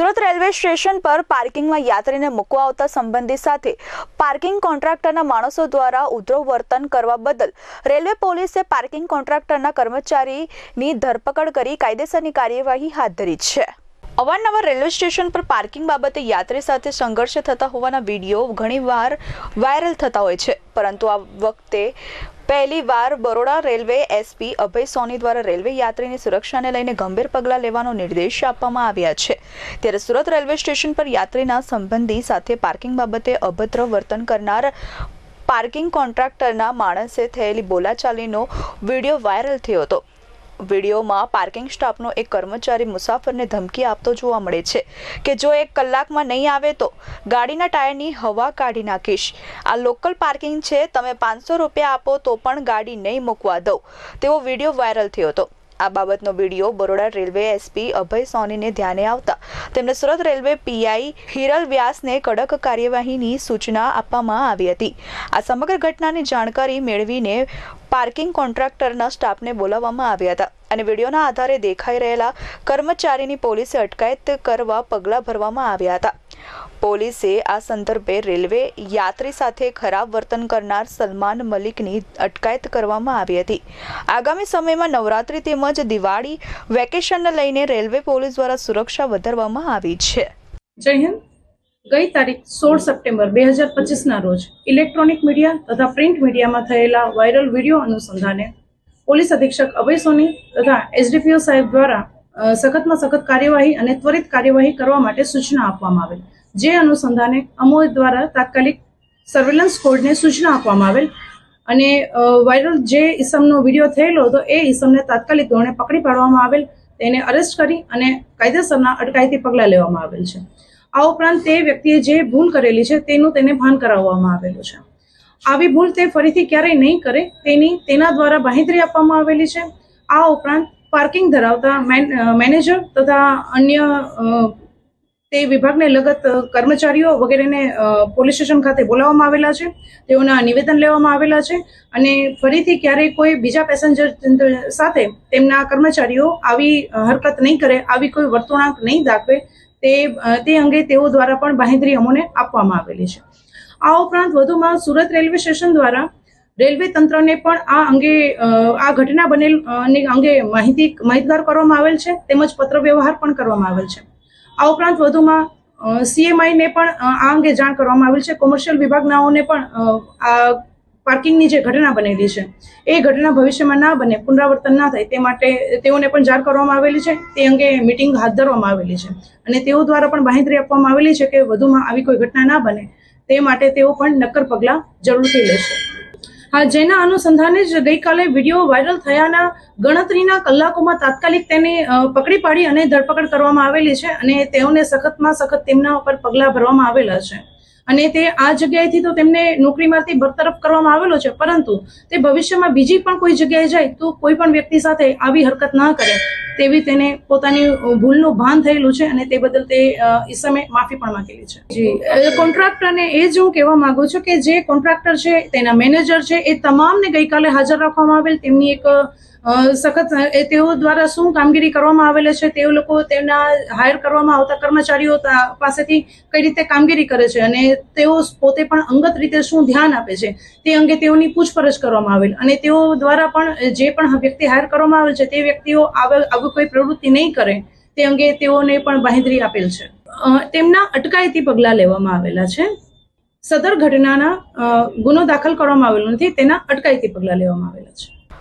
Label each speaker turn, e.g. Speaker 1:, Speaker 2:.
Speaker 1: Surat railway station પર પાર્કિંગમાં યાત્રીને મૂકવા આવતા સંબંધી સાથે પાર્કિંગ કોન્ટ્રાક્ટરના માણસો દ્વારા ઉદ્ધવ વર્તન કરવા બદલ રેલવે પોલીસે પાર્કિંગ કોન્ટ્રાક્ટરના કર્મચારીની ધરપકડ કરી કાયદેસરની કાર્યવાહી હાથ ધરી છે. અવારનવાર રેલવે સ્ટેશન પર પાર્કિંગ બાબતે યાત્રી સાથે સંઘર્ષ થતા હોવાના વીડિયો ઘણીવાર વાયરલ થતા હોય છે. પરંતુ આ વખતે પહેલી વાર બરોડા રેલવે એસપી અભય સોની દ્વારા રેલવે યાત્રીની સુરક્ષાને લઈને ગંભીર પગલાં લેવાનો નિર્દેશ આપવામાં આવ્યા છે. ત્યારે સુરત રેલવે સ્ટેશન પર યાત્રીના સંબંધી સાથે પાર્કિંગ બાબતે અભદ્ર વર્તન કરનાર પાર્કિંગ કોન્ટ્રાક્ટરના માણસે થયેલી બોલાચાલીનો વીડિયો વાયરલ થયો હતો. વિડીયોમાં પાર્કિંગ સ્ટાફનો એક કર્મચારી મુસાફરને ધમકી આપતો જોવા મળે છે કે જો એક કલાકમાં નહીં આવે તો ગાડીના ટાયરની હવા કાઢી નાખીશ. આ લોકલ પાર્કિંગ છે, તમે પાંચસો રૂપિયા આપો તો પણ ગાડી નહીં મૂકવા દઉં. તેવો વીડિયો વાયરલ થયો હતો. આ બાબતનો video Baroda railway SP Abhay સોનીને ધ્યાને આવતા તેમને સુરત રેલવે પીઆઈ હિરલ વ્યાસને કડક કાર્યવાહીની સૂચના આપવામાં આવી હતી. આ સમગ્ર ઘટનાની જાણકારી મેળવીને પાર્કિંગ કોન્ટ્રાક્ટરના સ્ટાફને બોલાવવામાં આવ્યા હતા અને વિડીયોના આધારે દેખાઈ રહેલા કર્મચારીની પોલીસે અટકાયત કરવા પગલાં ભરવામાં આવ્યા હતા. પોલીસે આ સંદર્ભે રેલવે યાત્રી સાથે ખરાબ વર્તન કરનાર સલમાન મલિકની અટકાયત કરવામાં આવી હતી. આગામી સમયમાં નવરાત્રી તેમજ દિવાળી વેકેશનને લઈને રેલવે પોલીસ દ્વારા સુરક્ષા વધારવામાં આવી છે.
Speaker 2: જય હિન્દ. ગઈ તારીખ સોળ સપ્ટેમ્બર બે હજાર પચીસના રોજ ઇલેક્ટ્રોનિક મીડિયા તથા પ્રિન્ટ મીડિયામાં થયેલા વાયરલ વીડિયો અનુસંધાને પોલીસ અધિક્ષક અભય સોની તથા એસડીપીઓ સાહેબ દ્વારા સખતમાં સખત કાર્યવાહી અને ત્વરિત કાર્યવાહી કરવા માટે સૂચના આપવામાં આવેલ. જે અનુસંધાને અમોદ દ્વારા તાત્કાલિક સર્વેલન્સ કોડને સૂચના આપવામાં આવેલ. અને વાયરલ જે ઈસમનો વીડિયો થયેલો હતો, એ ઈસમને તાત્કાલિક ધોરણે પકડી પાડવામાં આવેલ. તેને અરેસ્ટ કરી અને કાયદેસરના અટકાયતી પગલાં લેવામાં આવેલ છે. આ ઉપરાંત તે વ્યક્તિએ જે ભૂલ કરેલી છે, તેનું તેને ભાન કરાવવામાં આવેલું છે. આવી ભૂલ તે ફરીથી ક્યારેય નહીં કરે, તેની, તેના દ્વારા બાંહેધરી આપવામાં આવેલી છે. આ ઉપરાંત પાર્કિંગ ધરાવતા મેનેજર તથા અન્ય તે વિભાગને લગત કર્મચારીઓ વગેરેને પોલીસ સ્ટેશન ખાતે બોલાવવામાં આવેલા છે. તેઓના નિવેદન લેવામાં આવેલા છે અને ફરીથી ક્યારેય કોઈ બીજા પેસેન્જર સાથે તેમના કર્મચારીઓ આવી હરકત નહીં કરે, આવી કોઈ વર્તણૂક નહીં દાખવે, તે તે અંગે તેઓ દ્વારા પણ બાહેંધરી અમોને આપવામાં આવેલી છે. આ ઉપરાંત વધુમાં સુરત રેલવે સ્ટેશન દ્વારા રેલવે તંત્રને પણ આ અંગે આ ઘટના બનેલ અંગે માહિતી, માહિતગાર કરવામાં આવેલ છે. તેમજ પત્ર વ્યવહાર પણ કરવામાં આવેલ છે. આ ઉપરાંત વધુમાં સીએમઆઈને પણ આ અંગે જાણ કરવામાં આવેલ છે. કોમર્શિયલ વિભાગનાઓને પણ આ પાર્કિંગની જે ઘટના બનેલી છે, એ ઘટના ભવિષ્યમાં ના બને, પુનરાવર્તન ના થાય, તે માટે તેઓને પણ જાણ કરવામાં આવેલી છે. તે અંગે મિટિંગ હાથ ધરવામાં આવેલી છે. અને તેઓ દ્વારા પણ બાંહેધરી આપવામાં આવેલી છે કે વધુમાં આવી કોઈ ઘટના ના બને, તે માટે તેઓ પણ નક્કર પગલાં જરૂરથી લેશે. હા, જેના અનુસંધાને જ ગઈકાલે વીડિયો વાયરલ થયાના ગણતરીના કલાકોમાં તાત્કાલિક તેને પકડી પાડી અને ધરપકડ કરવામાં આવેલી છે અને તેઓને સખતમાં સખત તેમના ઉપર પગલાં ભરવામાં આવેલા છે. અને તે આ જગ્યાએથી તો તેમને નોકરીમાંથી બરતરફ કરવામાં આવેલો છે પરંતુ તે ભવિષ્યમાં બીજી પણ કોઈ જગ્યાએ જાય તો કોઈ પણ વ્યક્તિ સાથે આવી હરકત ના કરે તેવી તેને પોતાની ભૂલનું ભાન થયેલું છે અને તે બદલ તે ઈસમે માફી પણ માંગેલી છે. જી કોન્ટ્રાક્ટરને એ જ હું કહેવા માંગુ છું કે જે કોન્ટ્રાક્ટર છે તેના મેનેજર છે એ તમામને ગઈકાલે હાજર રાખવામાં આવેલ તેમની એક સખત તેઓ દ્વારા શું કામગીરી કરવામાં આવેલી છે? તે લોકો તેમના હાયર કરવામાં આવતા કર્મચારીઓ પાસેથી કઈ રીતે કામગીરી કરે છે? અને તેઓ પોતે પણ અંગત રીતે શું ધ્યાન આપે છે? તે અંગે તેઓની પૂછપરછ કરવામાં આવેલ. અને તેઓ દ્વારા પણ, જે પણ વ્યક્તિ હાયર કરવામાં આવેલ છે, તે વ્યક્તિઓ આવે, આવી કોઈ પ્રવૃત્તિ નહીં કરે. તે અંગે તેઓને પણ બાહેંધરી આપેલ છે. તેમના અટકાયતી પગલાં લેવામાં આવેલા છે. સદર ઘટનાના ગુનો દાખલ કરવામાં આવેલો નથી, તેના અટકાયતી પગલાં લેવામાં આવેલા છે.